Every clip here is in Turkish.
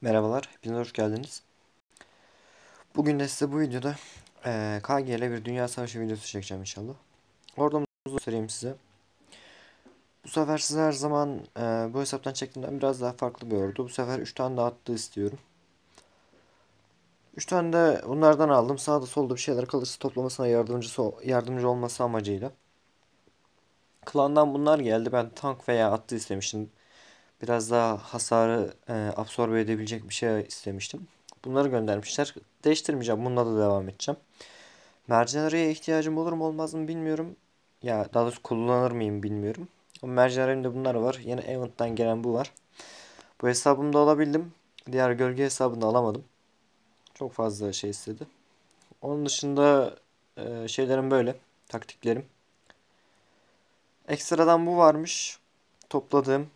Merhabalar, hepiniz hoş geldiniz. Bugün de size bu videoda eee KG ile bir Dünya Savaşı videosu çekeceğim inşallah. Oradan göstereyim size. Bu sefer size her zaman eee, bu hesaptan çektiğimden biraz daha farklı bir ordu. Bu sefer 3 tane attı istiyorum. 3 tane de bunlardan aldım. Sağda solda bir şeyler kalırsa toplamasına yardımcısı, yardımcı olması amacıyla. Klandan bunlar geldi. Ben tank veya attı istemiştim. Biraz daha hasarı e, absorbe edebilecek bir şey istemiştim. Bunları göndermişler. Değiştirmeyeceğim. Bununla da devam edeceğim. Mercenariye ihtiyacım olur mu olmaz mı bilmiyorum. Ya daha doğrusu kullanır mıyım bilmiyorum. Ama mercenarimde bunlar var. Yine Event'tan gelen bu var. Bu hesabımda alabildim. Diğer gölge hesabını alamadım. Çok fazla şey istedi. Onun dışında e, şeylerim böyle. Taktiklerim. Ekstradan bu varmış. Topladığım.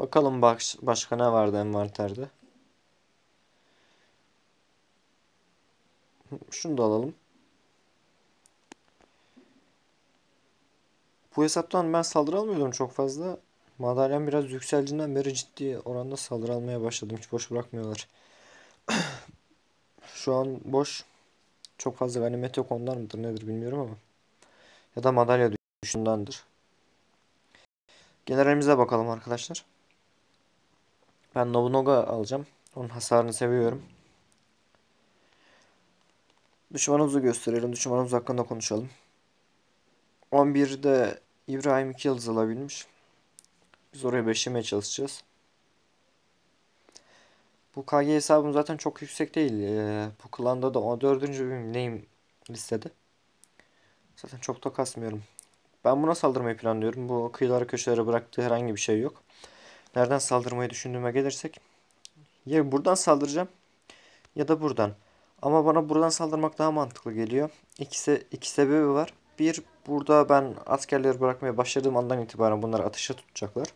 Bakalım baş, başka ne vardı envanterde. Şunu da alalım. Bu hesaptan ben saldırı almıyordum çok fazla. Madalyam biraz yükseldiğinden beri ciddi oranda saldırı almaya başladım. Hiç boş bırakmıyorlar. Şu an boş. Çok fazla ganimet yok ondan mıdır nedir bilmiyorum ama. Ya da madalya düşündendir. Generalimize bakalım arkadaşlar. Ben Nobunaga alacağım. Onun hasarını seviyorum. Düşmanımızı gösterelim. Düşmanımız hakkında konuşalım. 11'de İbrahim 2 yıldız alabilmiş. Biz oraya 5'lemeye çalışacağız. Bu KG hesabım zaten çok yüksek değil. Ee, bu klanda da 14. neyim listede. Zaten çok da kasmıyorum. Ben buna saldırmayı planlıyorum. Bu kıyılara köşelere bıraktığı herhangi bir şey yok. Nereden saldırmayı düşündüğüme gelirsek. Ya buradan saldıracağım ya da buradan. Ama bana buradan saldırmak daha mantıklı geliyor. İki, iki sebebi var. Bir, burada ben askerleri bırakmaya başladığım andan itibaren bunları atışa tutacaklar.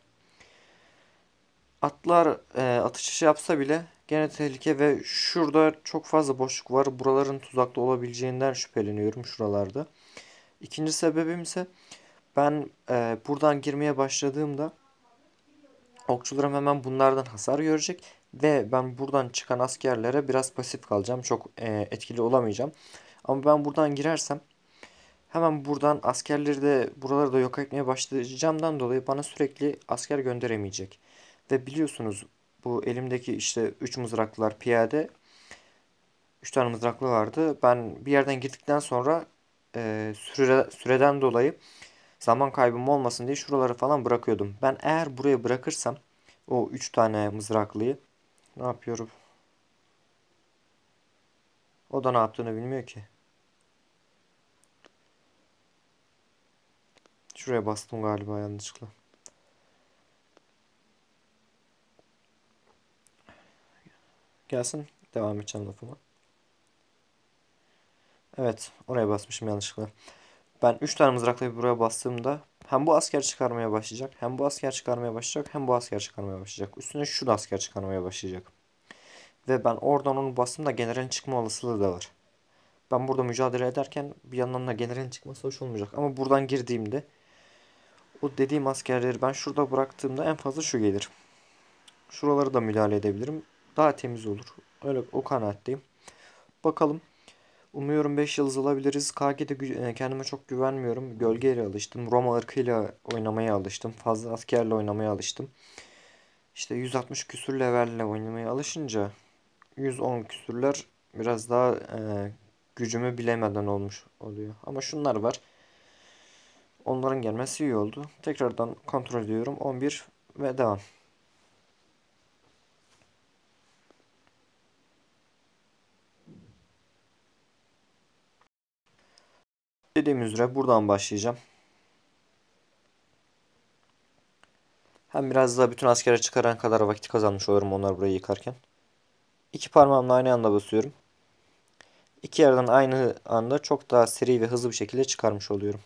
Atlar e, atış yapsa bile gene tehlike ve şurada çok fazla boşluk var. Buraların tuzaklı olabileceğinden şüpheleniyorum şuralarda. İkinci sebebim ise ben e, buradan girmeye başladığımda okçularım hemen bunlardan hasar görecek ve ben buradan çıkan askerlere biraz pasif kalacağım. Çok e, etkili olamayacağım. Ama ben buradan girersem hemen buradan askerleri de buraları da yok etmeye başlayacağımdan dolayı bana sürekli asker gönderemeyecek. Ve biliyorsunuz bu elimdeki işte 3 mızraklılar piyade 3 tane mızraklı vardı. Ben bir yerden girdikten sonra e, süre, süreden dolayı zaman kaybım olmasın diye şuraları falan bırakıyordum. Ben eğer buraya bırakırsam o 3 tane mızraklıyı ne yapıyorum? O da ne yaptığını bilmiyor ki. Şuraya bastım galiba yanlışlıkla. Gelsin. Devam edeceğim lafıma. Evet. Oraya basmışım yanlışlıkla. Ben 3 tane mızrakla buraya bastığımda hem bu asker çıkarmaya başlayacak, hem bu asker çıkarmaya başlayacak, hem bu asker çıkarmaya başlayacak. Üstüne şu da asker çıkarmaya başlayacak. Ve ben oradan onu bastığımda generalin çıkma olasılığı da var. Ben burada mücadele ederken bir yandan da generalin çıkması hoş olmayacak. Ama buradan girdiğimde o dediğim askerleri ben şurada bıraktığımda en fazla şu gelir. Şuraları da müdahale edebilirim. Daha temiz olur. Öyle o kanaatteyim. Bakalım. Umuyorum 5 yıldız alabiliriz. KG'de e, kendime çok güvenmiyorum. Gölgeyle alıştım. Roma ırkıyla oynamaya alıştım. Fazla askerle oynamaya alıştım. İşte 160 küsür levelle oynamaya alışınca 110 küsürler biraz daha e, gücümü bilemeden olmuş oluyor. Ama şunlar var. Onların gelmesi iyi oldu. Tekrardan kontrol ediyorum. 11 ve devam. Dediğim üzere buradan başlayacağım. Hem biraz daha bütün askere çıkaran kadar vakit kazanmış olurum onlar burayı yıkarken. İki parmağımla aynı anda basıyorum. İki yerden aynı anda çok daha seri ve hızlı bir şekilde çıkarmış oluyorum.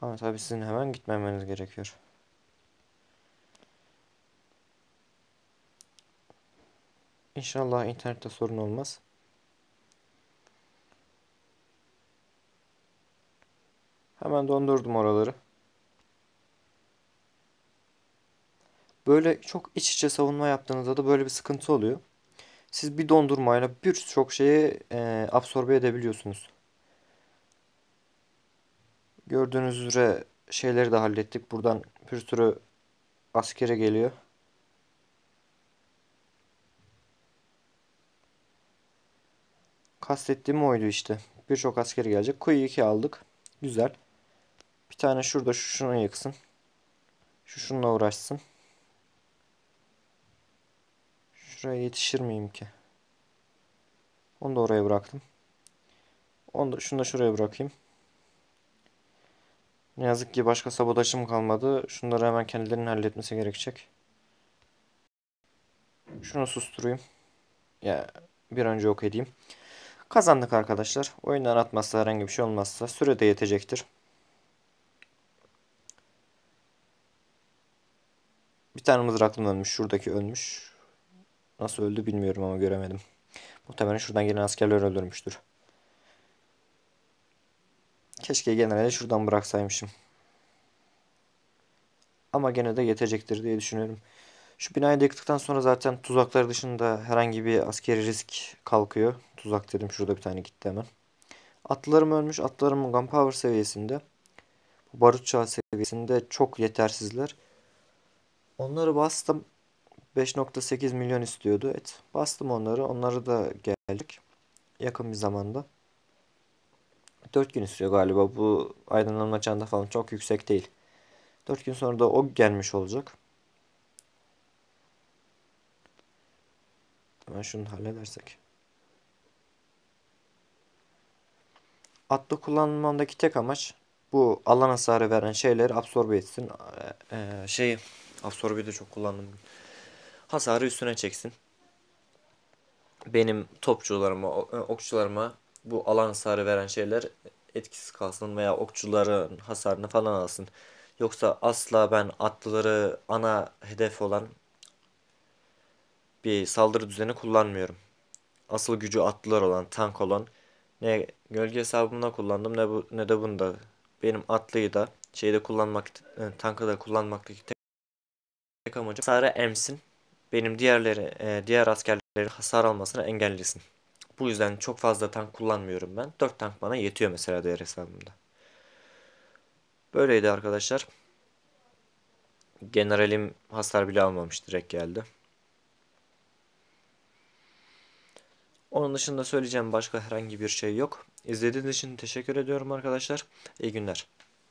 Ama tabii sizin hemen gitmemeniz gerekiyor. İnşallah internette sorun olmaz. Hemen dondurdum oraları. Böyle çok iç içe savunma yaptığınızda da böyle bir sıkıntı oluyor. Siz bir dondurmayla birçok şeyi e, absorbe edebiliyorsunuz. Gördüğünüz üzere şeyleri de hallettik. Buradan bir sürü askere geliyor. Kastettiğim oydu işte. Birçok asker gelecek. Kuyu 2 aldık. Güzel. Bir tane şurada şu şunu yıksın. Şu şununla uğraşsın. Şuraya yetişir miyim ki? Onu da oraya bıraktım. Onu da, şunu da şuraya bırakayım. Ne yazık ki başka sabotajım kalmadı. Şunları hemen kendilerinin halletmesi gerekecek. Şunu susturayım. Ya bir önce yok edeyim. Kazandık arkadaşlar. Oyundan atmazsa herhangi bir şey olmazsa süre de yetecektir. Bir tane mızraklım ölmüş. Şuradaki ölmüş. Nasıl öldü bilmiyorum ama göremedim. Muhtemelen şuradan gelen askerler öldürmüştür. Keşke generali şuradan bıraksaymışım. Ama gene de yetecektir diye düşünüyorum. Şu binayı da yıktıktan sonra zaten tuzaklar dışında herhangi bir askeri risk kalkıyor. Tuzak dedim şurada bir tane gitti hemen. Atlarım ölmüş. Atlarım gunpowder seviyesinde. Barut çağı seviyesinde çok yetersizler. Onları bastım. 5.8 milyon istiyordu. Evet bastım onları. Onları da geldik. Yakın bir zamanda. 4 gün istiyor galiba. Bu aydınlanma çağında falan çok yüksek değil. 4 gün sonra da o gelmiş olacak. Hemen şunu halledersek. Atlı kullanmamdaki tek amaç bu alan hasarı veren şeyleri absorbe etsin. Ee, şeyi absorbe de çok kullandım. Hasarı üstüne çeksin. Benim topçularıma, okçularıma bu alan hasarı veren şeyler etkisiz kalsın veya okçuların hasarını falan alsın. Yoksa asla ben atlıları ana hedef olan bir saldırı düzeni kullanmıyorum. Asıl gücü atlılar olan, tank olan ne gölge hesabımda kullandım ne bu ne de bunda. Benim atlıyı da şeyde kullanmak, e, tankı da kullanmaktaki tek, amacım hasarı emsin. Benim diğerleri, e, diğer askerlerin hasar almasını engellesin. Bu yüzden çok fazla tank kullanmıyorum ben. 4 tank bana yetiyor mesela diğer hesabımda. Böyleydi arkadaşlar. Generalim hasar bile almamış direkt geldi. Onun dışında söyleyeceğim başka herhangi bir şey yok. İzlediğiniz için teşekkür ediyorum arkadaşlar. İyi günler.